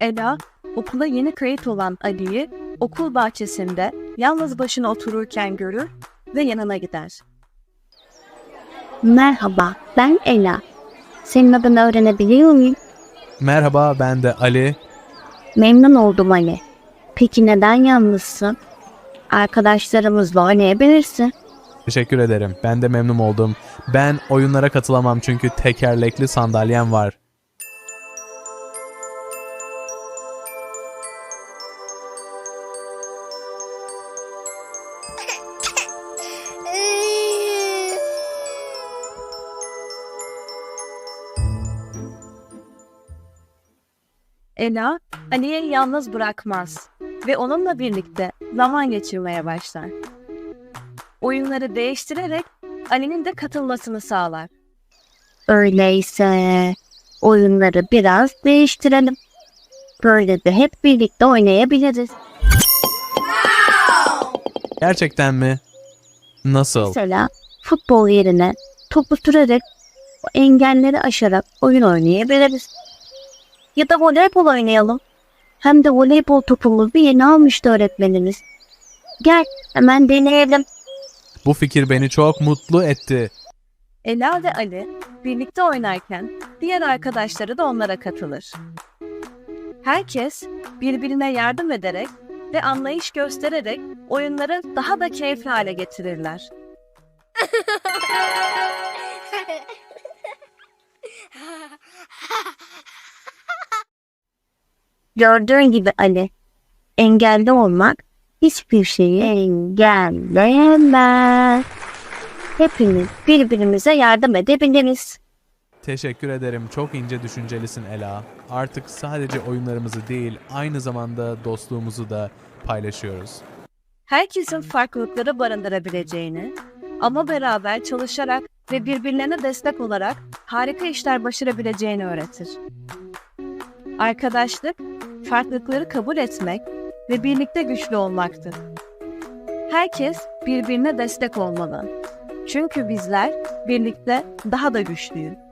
Ela, okula yeni kayıt olan Ali'yi okul bahçesinde yalnız başına otururken görür ve yanına gider. Merhaba, ben Ela. Senin adını öğrenebiliyor muyum? Merhaba ben de Ali. Memnun oldum Ali. Peki neden yalnızsın? Arkadaşlarımızla oynayabilirsin. Teşekkür ederim. Ben de memnun oldum. Ben oyunlara katılamam çünkü tekerlekli sandalyem var. Ela, Ali'yi yalnız bırakmaz ve onunla birlikte zaman geçirmeye başlar. Oyunları değiştirerek Ali'nin de katılmasını sağlar. Öyleyse oyunları biraz değiştirelim. Böyle de hep birlikte oynayabiliriz. Gerçekten mi? Nasıl? Mesela futbol yerine topu sürerek o engelleri aşarak oyun oynayabiliriz. Ya da voleybol oynayalım. Hem de voleybol topumuzu yeni almıştı öğretmenimiz. Gel hemen deneyelim. Bu fikir beni çok mutlu etti. Ela ve Ali birlikte oynarken diğer arkadaşları da onlara katılır. Herkes birbirine yardım ederek ve anlayış göstererek oyunları daha da keyifli hale getirirler. Gördüğün gibi Ali, engelli olmak hiçbir şeyi engelleyemez. Hepimiz birbirimize yardım edebiliriz. Teşekkür ederim. Çok ince düşüncelisin Ela. Artık sadece oyunlarımızı değil, aynı zamanda dostluğumuzu da paylaşıyoruz. Herkesin farklılıkları barındırabileceğini ama beraber çalışarak ve birbirlerine destek olarak harika işler başarabileceğini öğretir. Arkadaşlık, farklılıkları kabul etmek ve birlikte güçlü olmaktır. Herkes birbirine destek olmalı. Çünkü bizler birlikte daha da güçlüyüz.